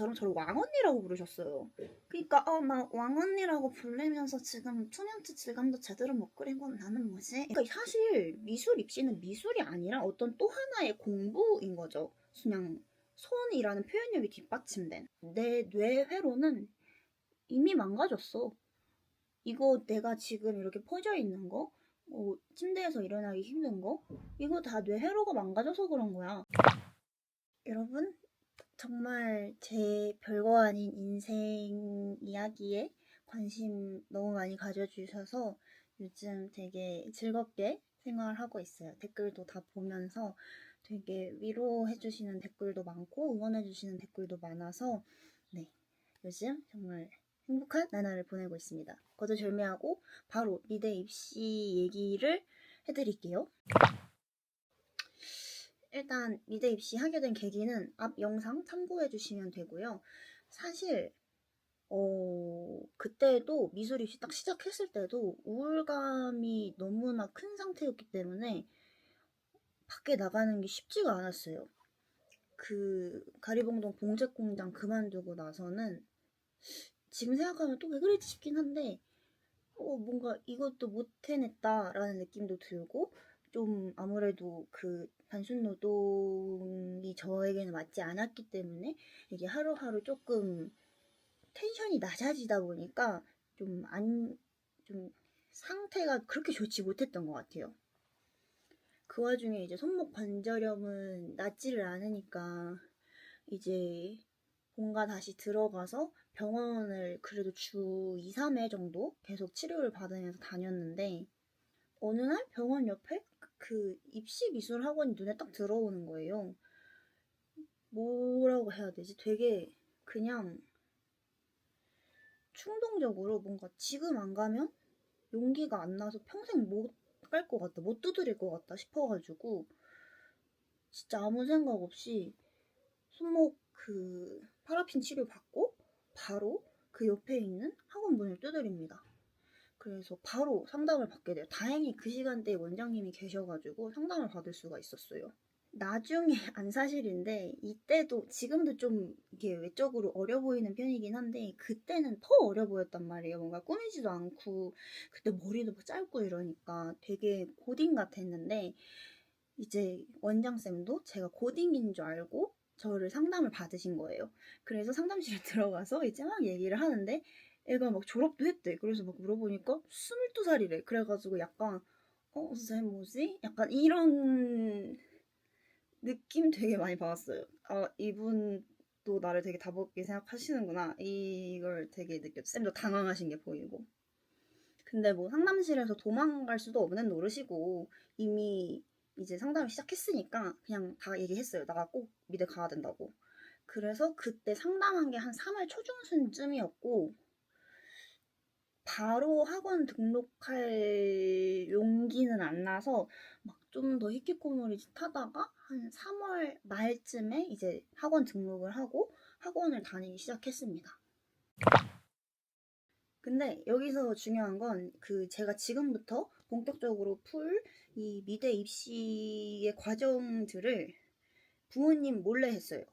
저랑 저를 왕언니라고 부르셨어요. 그러니까 어나 왕언니라고 부르면서 지금 투명치 질감도 제대로 못 그리고 나는 뭐지? 그러니까 사실 미술 입시는 미술이 아니라 어떤 또 하나의 공부인 거죠. 그냥 손이라는 표현력이 뒷받침된 내 뇌회로는 이미 망가졌어. 이거 내가 지금 이렇게 퍼져 있는 거, 어, 침대에서 일어나기 힘든 거, 이거 다 뇌회로가 망가져서 그런 거야. 여러분, 정말 제 별거 아닌 인생 이야기에 관심 너무 많이 가져주셔서 요즘 되게 즐겁게 생활하고 있어요. 댓글도 다 보면서 되게 위로해주시는 댓글도 많고 응원해주시는 댓글도 많아서 네 요즘 정말 행복한 나날을 보내고 있습니다. 거두절미하고 바로 미대 입시 얘기를 해드릴게요. 일단 미대 입시 하게 된 계기는 앞 영상 참고해 주시면 되고요. 사실 어 그때도 미술 입시 딱 시작했을 때도 우울감이 너무나 큰 상태였기 때문에 밖에 나가는 게 쉽지가 않았어요. 그 가리봉동 봉제공장 그만두고 나서는 지금 생각하면 또 왜 그랬지 싶긴 한데 어 뭔가 이것도 못 해냈다라는 느낌도 들고 좀 아무래도 그 단순 노동이 저에게는 맞지 않았기 때문에 이게 하루하루 조금 텐션이 낮아지다 보니까 좀 안, 좀 상태가 그렇게 좋지 못했던 것 같아요. 그 와중에 이제 손목 관절염은 낫지를 않으니까 이제 뭔가 다시 들어가서 병원을 그래도 주 2, 3회 정도 계속 치료를 받으면서 다녔는데 어느 날 병원 옆에 그 입시 미술 학원이 눈에 딱 들어오는 거예요. 뭐라고 해야 되지? 되게 그냥 충동적으로 뭔가 지금 안 가면 용기가 안 나서 평생 못 갈 것 같다, 못 두드릴 것 같다 싶어가지고 진짜 아무 생각 없이 손목 그 파라핀 치료 받고 바로 그 옆에 있는 학원 문을 두드립니다. 그래서 바로 상담을 받게 돼요. 다행히 그 시간대에 원장님이 계셔가지고 상담을 받을 수가 있었어요. 나중에 안 사실인데 이때도 지금도 좀 이게 외적으로 어려 보이는 편이긴 한데 그때는 더 어려 보였단 말이에요. 뭔가 꾸미지도 않고 그때 머리도 막 짧고 이러니까 되게 고딩 같았는데 이제 원장쌤도 제가 고딩인 줄 알고 저를 상담을 받으신 거예요. 그래서 상담실에 들어가서 이제 막 얘기를 하는데 애가 막 졸업도 했대. 그래서 막 물어보니까 22살이래. 그래가지고 약간 어, 쟤 뭐지? 약간 이런 느낌 되게 많이 받았어요. 아, 이분도 나를 되게 다복게 생각하시는구나. 이걸 되게 느꼈어요. 쌤도 당황하신 게 보이고. 근데 뭐 상담실에서 도망갈 수도 없는 노릇이고 이미 이제 상담을 시작했으니까 그냥 다 얘기했어요. 나 꼭 미대 가야 된다고. 그래서 그때 상담한 게 한 3월 초중순쯤이었고 바로 학원 등록할 용기는 안 나서 막 좀 더 히키코모리 하다가 한 3월 말쯤에 이제 학원 등록을 하고 학원을 다니기 시작했습니다. 근데 여기서 중요한 건 그 제가 지금부터 본격적으로 풀 이 미대 입시의 과정들을 부모님 몰래 했어요.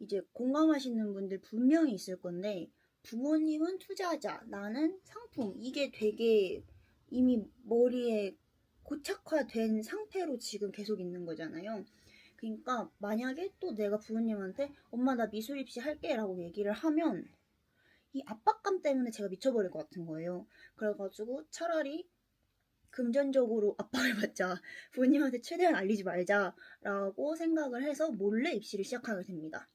이제 공감하시는 분들 분명히 있을 건데 부모님은 투자자, 나는 상품. 이게 되게 이미 머리에 고착화된 상태로 지금 계속 있는 거잖아요. 그러니까 만약에 또 내가 부모님한테 엄마 나 미술 입시 할게라고 얘기를 하면 이 압박감 때문에 제가 미쳐버릴 것 같은 거예요. 그래가지고 차라리 금전적으로 압박을 받자. 부모님한테 최대한 알리지 말자라고 생각을 해서 몰래 입시를 시작하게 됩니다.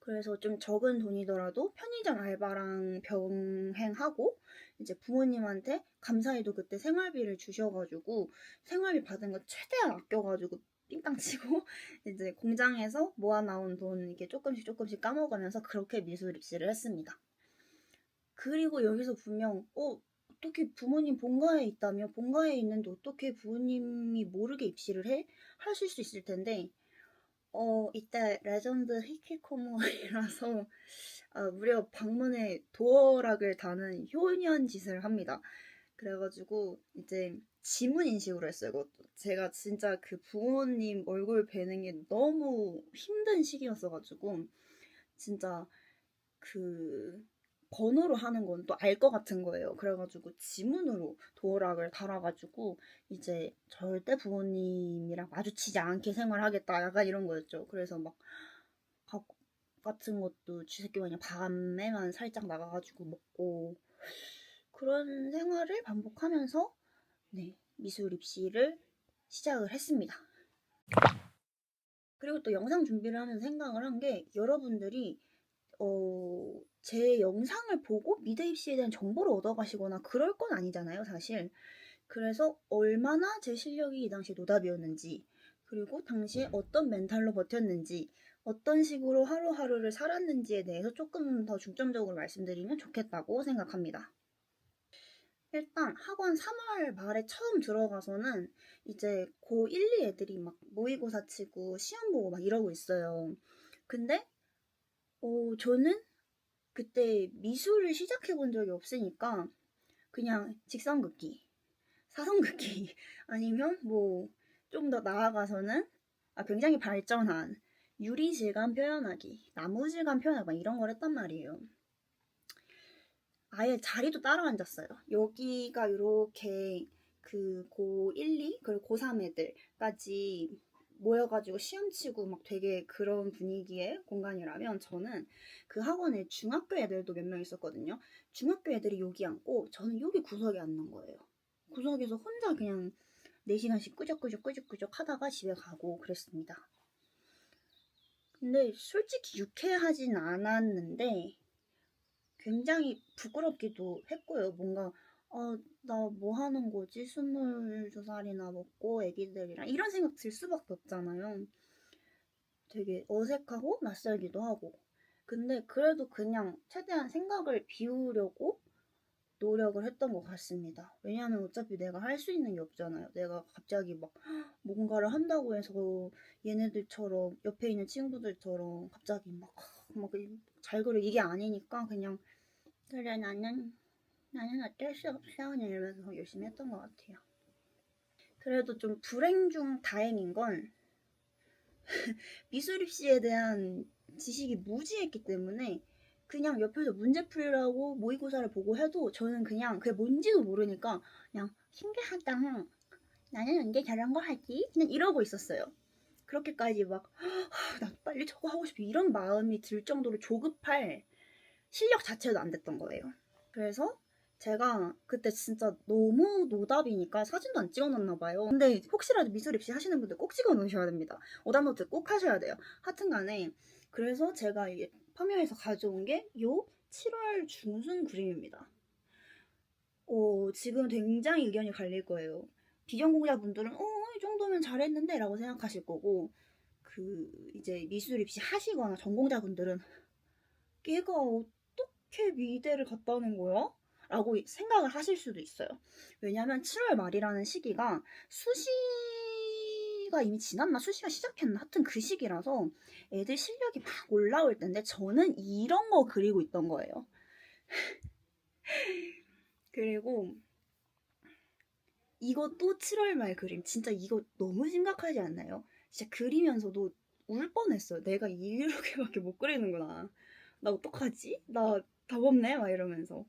그래서 좀 적은 돈이더라도 편의점 알바랑 병행하고 이제 부모님한테 감사히도 그때 생활비를 주셔가지고 생활비 받은 거 최대한 아껴가지고 삥땅 치고 이제 공장에서 모아 나온 돈 이게 조금씩 조금씩 까먹으면서 그렇게 미술 입시를 했습니다. 그리고 여기서 분명 어 어떻게 부모님 본가에 있다며 본가에 있는데 어떻게 부모님이 모르게 입시를 해? 하실 수 있을 텐데 어 이때 레전드 히키코모리라서 아, 무려 방문에 도어락을 다는 효년 짓을 합니다. 그래가지고 이제 지문 인식으로 했어요. 그것도 제가 진짜 그 부모님 얼굴 뵈는 게 너무 힘든 시기였어가지고 진짜 그 번호로 하는 건 또 알 것 같은 거예요. 그래가지고 지문으로 도어락을 달아가지고 이제 절대 부모님이랑 마주치지 않게 생활하겠다. 약간 이런 거였죠. 그래서 막 밥 같은 것도 쥐새끼 마냥 밤에만 살짝 나가가지고 먹고 그런 생활을 반복하면서 네 미술 입시를 시작을 했습니다. 그리고 또 영상 준비를 하면서 생각을 한 게 여러분들이 어, 제 영상을 보고 미대 입시에 대한 정보를 얻어가시거나 그럴 건 아니잖아요, 사실. 그래서 얼마나 제 실력이 이 당시 노답이었는지, 그리고 당시에 어떤 멘탈로 버텼는지, 어떤 식으로 하루하루를 살았는지에 대해서 조금 더 중점적으로 말씀드리면 좋겠다고 생각합니다. 일단 학원 3월 말에 처음 들어가서는 이제 고1, 2 애들이 막 모의고사 치고 시험 보고 막 이러고 있어요. 근데 어, 저는 그때 미술을 시작해 본 적이 없으니까 그냥 직선긋기, 사선긋기 아니면 뭐 좀 더 나아가서는 아, 굉장히 발전한 유리 질감 표현하기, 나무 질감 표현하기 막 이런 걸 했단 말이에요. 아예 자리도 따로 앉았어요. 여기가 이렇게 그 고 1, 2 그리고 고3 애들까지 모여가지고 시험 치고 막 되게 그런 분위기의 공간이라면 저는 그 학원에 중학교 애들도 몇 명 있었거든요. 중학교 애들이 여기 앉고 저는 여기 구석에 앉는 거예요. 구석에서 혼자 그냥 4시간씩 끄적끄적 끄적끄적 하다가 집에 가고 그랬습니다. 근데 솔직히 유쾌하진 않았는데 굉장히 부끄럽기도 했고요. 뭔가 어, 나 뭐 하는 거지? 22살이나 먹고 애기들이랑 이런 생각 들 수밖에 없잖아요. 되게 어색하고 낯설기도 하고. 근데 그래도 그냥 최대한 생각을 비우려고 노력을 했던 것 같습니다. 왜냐하면 어차피 내가 할 수 있는 게 없잖아요. 내가 갑자기 막 뭔가를 한다고 해서 얘네들처럼 옆에 있는 친구들처럼 갑자기 막 막잘 그려 이게 아니니까 그냥 그래 나는 나는 어쩔 수 없어 이러면서 열심히 했던 것 같아요. 그래도 좀 불행 중 다행인 건 미술 입시에 대한 지식이 무지했기 때문에 그냥 옆에서 문제 풀라고 모의고사를 보고 해도 저는 그냥 그게 뭔지도 모르니까 그냥 신기하다. 나는 언제 저런 거 하지? 그냥 이러고 있었어요. 그렇게까지 막, 나 빨리 저거 하고 싶어. 이런 마음이 들 정도로 조급할 실력 자체도 안 됐던 거예요. 그래서 제가 그때 진짜 너무 노답이니까 사진도 안 찍어놨나 봐요. 근데 혹시라도 미술 입시 하시는 분들 꼭 찍어 놓으셔야 됩니다. 오답노트 꼭 하셔야 돼요. 하여튼 간에 그래서 제가 이게 파묘에서 가져온 게 요 7월 중순 그림입니다. 어, 지금 굉장히 의견이 갈릴 거예요. 비전공자분들은 어, 이 정도면 잘했는데 라고 생각하실 거고 그 이제 미술 입시 하시거나 전공자분들은 걔가 어떻게 미대를 갔다는 거야? 라고 생각을 하실 수도 있어요. 왜냐하면 7월 말이라는 시기가 수시가 이미 지났나 수시가 시작했나 하여튼 그 시기라서 애들 실력이 막 올라올 텐데 저는 이런 거 그리고 있던 거예요. 그리고 이것도 7월 말 그림 진짜 이거 너무 심각하지 않나요? 진짜 그리면서도 울 뻔했어요. 내가 이렇게밖에 못 그리는구나. 나 어떡하지? 나 답 없네? 막 이러면서.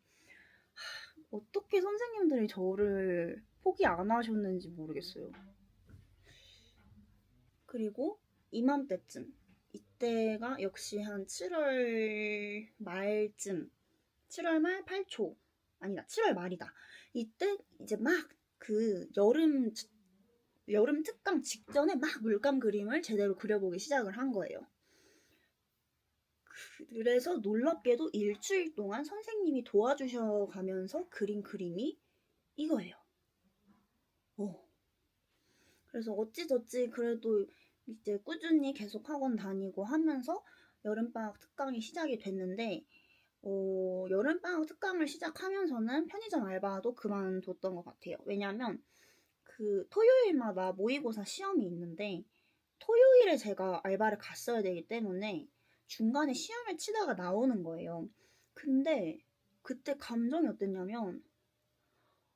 어떻게 선생님들이 저를 포기 안 하셨는지 모르겠어요. 그리고 이맘때쯤 이때가 역시 한 7월 말쯤 7월 말 8초 아니다 7월 말이다 이때 이제 막 그 여름 여름 특강 직전에 막 물감 그림을 제대로 그려보기 시작을 한 거예요. 그래서 놀랍게도 일주일 동안 선생님이 도와주셔 가면서 그린 그림이 이거예요. 어. 그래서 어찌저찌 그래도 이제 꾸준히 계속 학원 다니고 하면서 여름방학 특강이 시작이 됐는데, 어, 여름방학 특강을 시작하면서는 편의점 알바도 그만뒀던 것 같아요. 왜냐면 그 토요일마다 모의고사 시험이 있는데, 토요일에 제가 알바를 갔어야 되기 때문에 중간에 시험을 치다가 나오는 거예요. 근데 그때 감정이 어땠냐면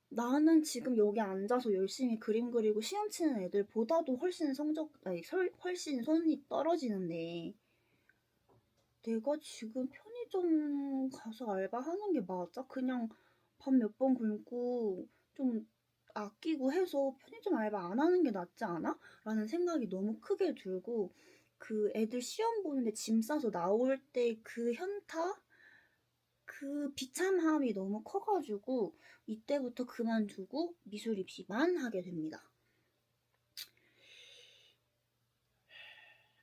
나는 지금 여기 앉아서 열심히 그림 그리고 시험 치는 애들보다도 훨씬 성적, 아니, 훨씬 손이 떨어지는데 내가 지금 편의점 가서 알바하는 게 맞아? 그냥 밥 몇 번 굶고 좀 아끼고 해서 편의점 알바 안 하는 게 낫지 않아? 라는 생각이 너무 크게 들고 그 애들 시험 보는데 짐 싸서 나올 때 그 현타? 그 비참함이 너무 커가지고 이때부터 그만두고 미술 입시만 하게 됩니다.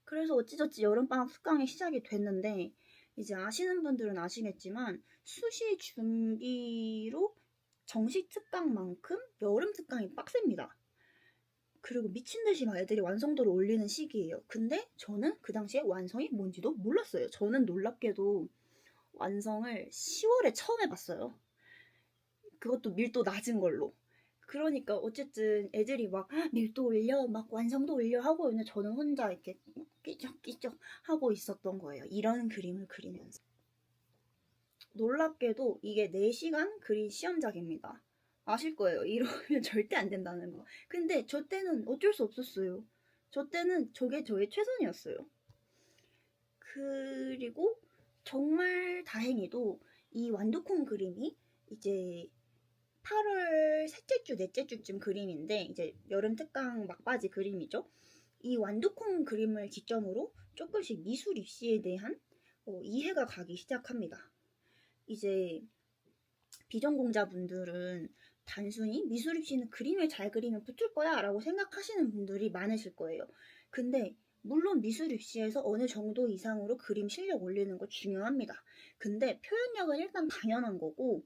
그래서 어찌저찌 여름방학 특강이 시작이 됐는데 이제 아시는 분들은 아시겠지만 수시 준비로 정식 특강만큼 여름 특강이 빡셉니다. 그리고 미친 듯이 막 애들이 완성도를 올리는 시기예요. 근데 저는 그 당시에 완성이 뭔지도 몰랐어요. 저는 놀랍게도 완성을 10월에 처음 해봤어요. 그것도 밀도 낮은 걸로. 그러니까 어쨌든 애들이 막 밀도 올려, 막 완성도 올려 하고 있는데 저는 혼자 이렇게 끼적끼적 하고 있었던 거예요. 이런 그림을 그리면서. 놀랍게도 이게 4시간 그린 시험작입니다. 아실 거예요. 이러면 절대 안 된다는 거. 근데 저 때는 어쩔 수 없었어요. 저 때는 저게 저의 최선이었어요. 그리고 정말 다행히도 이 완두콩 그림이 이제 8월 셋째 주, 넷째 주쯤 그림인데 이제 여름 특강 막바지 그림이죠. 이 완두콩 그림을 기점으로 조금씩 미술 입시에 대한 어, 이해가 가기 시작합니다. 이제 비전공자분들은 단순히 미술 입시는 그림을 잘 그리면 붙을 거야 라고 생각하시는 분들이 많으실 거예요. 근데 물론 미술 입시에서 어느 정도 이상으로 그림 실력 올리는 거 중요합니다. 근데 표현력은 일단 당연한 거고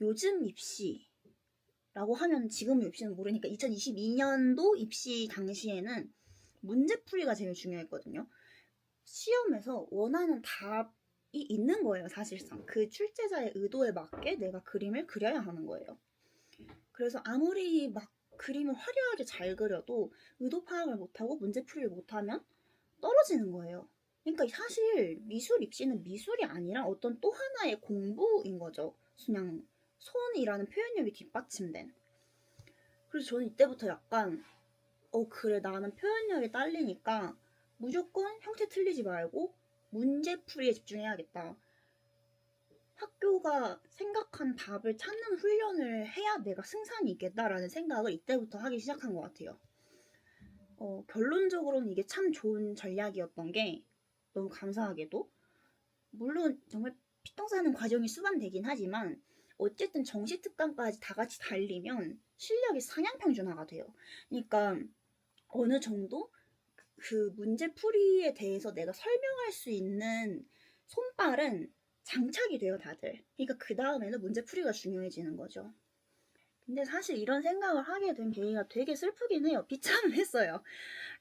요즘 입시라고 하면 지금 입시는 모르니까 2022년도 입시 당시에는 문제풀이가 제일 중요했거든요. 시험에서 원하는 답이 있는 거예요, 사실상. 그 출제자의 의도에 맞게 내가 그림을 그려야 하는 거예요. 그래서 아무리 막 그림을 화려하게 잘 그려도 의도 파악을 못하고 문제풀이를 못하면 떨어지는 거예요. 그러니까 사실 미술 입시는 미술이 아니라 어떤 또 하나의 공부인 거죠. 그냥 손이라는 표현력이 뒷받침된. 그래서 저는 이때부터 약간 어 그래 나는 표현력이 딸리니까 무조건 형태 틀리지 말고 문제풀이에 집중해야겠다. 학교가 생각한 답을 찾는 훈련을 해야 내가 승산이 있겠다라는 생각을 이때부터 하기 시작한 것 같아요. 어, 결론적으로는 이게 참 좋은 전략이었던 게 너무 감사하게도 물론 정말 피똥 싸는 과정이 수반되긴 하지만 어쨌든 정시 특강까지 다 같이 달리면 실력이 상향평준화가 돼요. 그러니까 어느 정도 그 문제 풀이에 대해서 내가 설명할 수 있는 손발은 장착이 돼요, 다들. 그러니까 그 다음에는 문제 풀이가 중요해지는 거죠. 근데 사실 이런 생각을 하게 된 계기가 되게 슬프긴 해요. 비참했어요.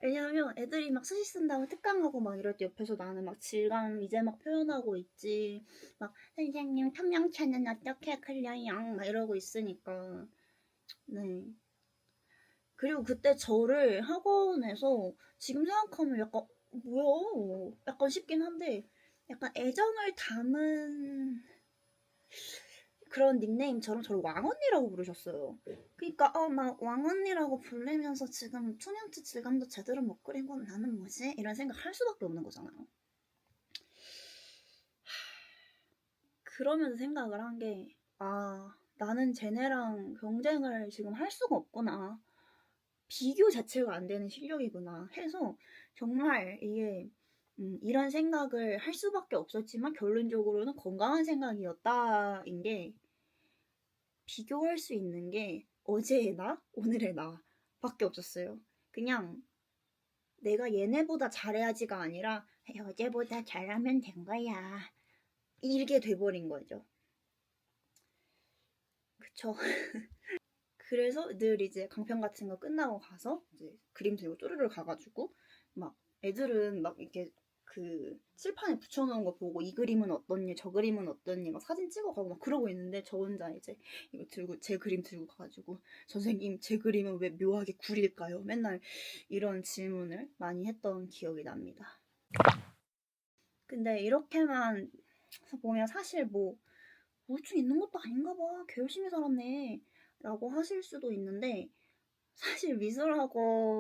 왜냐하면 애들이 막 수시 쓴다고 특강하고 막 이럴 때 옆에서 나는 막 질감 이제 막 표현하고 있지. 막 선생님 탐량차는 어떻게 클려요? 막 이러고 있으니까. 네. 그리고 그때 저를 학원에서 지금 생각하면 약간 뭐야? 약간 싶긴 한데 약간 애정을 담은 그런 닉네임처럼 저를 왕언니라고 부르셨어요. 그러니까 어 막 왕언니라고 부르면서 지금 투명치 질감도 제대로 못 그리고 나는 뭐지? 이런 생각 할 수밖에 없는 거잖아요. 그러면서 생각을 한 게 아, 나는 쟤네랑 경쟁을 지금 할 수가 없구나. 비교 자체가 안 되는 실력이구나 해서 정말 이게 음, 이런 생각을 할 수밖에 없었지만 결론적으로는 건강한 생각이었다인 게 비교할 수 있는 게 어제의 나, 오늘의 나 밖에 없었어요. 그냥 내가 얘네보다 잘해야지가 아니라 어제보다 잘하면 된 거야. 이렇게 돼버린 거죠. 그쵸. 그래서 늘 이제 강평 같은 거 끝나고 가서 이제 그림 들고 쪼르르 가가지고 막 애들은 막 이렇게 그 칠판에 붙여놓은 거 보고 이 그림은 어떻니 저 그림은 어떻니 막 사진 찍어가고 막 그러고 있는데 저 혼자 이제 이거 들고 제 그림 들고 가가지고 선생님 제 그림은 왜 묘하게 구릴까요? 맨날 이런 질문을 많이 했던 기억이 납니다. 근데 이렇게만 보면 사실 뭐 우울증 있는 것도 아닌가 봐. 개 열심히 살았네. 라고 하실 수도 있는데 사실 미술학원에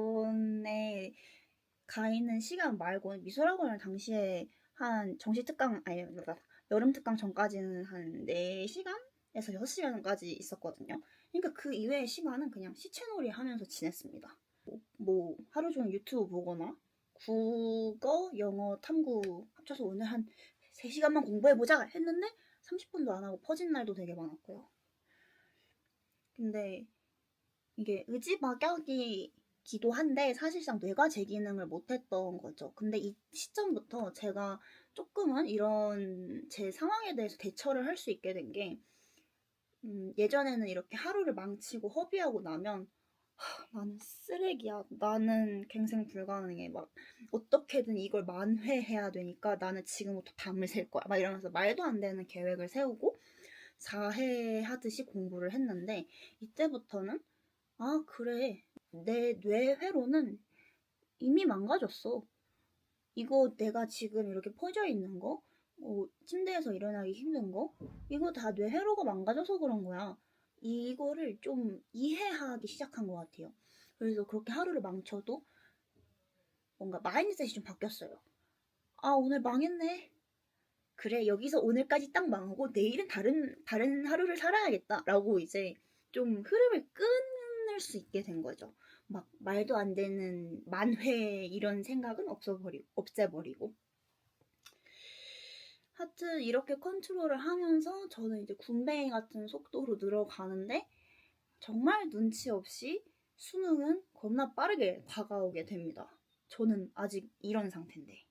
가 있는 시간 말고는 미술학원을 당시에 한 정시 특강 아니 뭐다 여름 특강 전까지는 한 4시간에서 6시간까지 있었거든요. 그러니까 그 이외의 시간은 그냥 시체놀이 하면서 지냈습니다. 뭐, 뭐 하루 종일 유튜브 보거나 국어, 영어, 탐구 합쳐서 오늘 한 3시간만 공부해보자 했는데 30분도 안 하고 퍼진 날도 되게 많았고요. 근데 이게 의지박약이 기도 한데 사실상 뇌가 제 기능을 못했던 거죠. 근데 이 시점부터 제가 조금은 이런 제 상황에 대해서 대처를 할 수 있게 된 게 음, 예전에는 이렇게 하루를 망치고 허비하고 나면 하, 나는 쓰레기야. 나는 갱생 불가능해. 막 어떻게든 이걸 만회해야 되니까 나는 지금부터 밤을 샐 거야. 막 이러면서 말도 안 되는 계획을 세우고 자해하듯이 공부를 했는데 이때부터는 아 그래 내 뇌회로는 이미 망가졌어. 이거 내가 지금 이렇게 퍼져 있는 거, 어, 침대에서 일어나기 힘든 거, 이거 다 뇌회로가 망가져서 그런 거야. 이거를 좀 이해하기 시작한 것 같아요. 그래서 그렇게 하루를 망쳐도 뭔가 마인드셋이 좀 바뀌었어요. 아, 오늘 망했네. 그래, 여기서 오늘까지 딱 망하고 내일은 다른, 다른 하루를 살아야겠다 라고 이제 좀 흐름을 끊을 수 있게 된 거죠. 막 말도 안 되는 만회 이런 생각은 없어버리고, 없애버리고. 하여튼 이렇게 컨트롤을 하면서 저는 이제 군뱅이 같은 속도로 늘어가는데 정말 눈치 없이 수능은 겁나 빠르게 다가오게 됩니다. 저는 아직 이런 상태인데.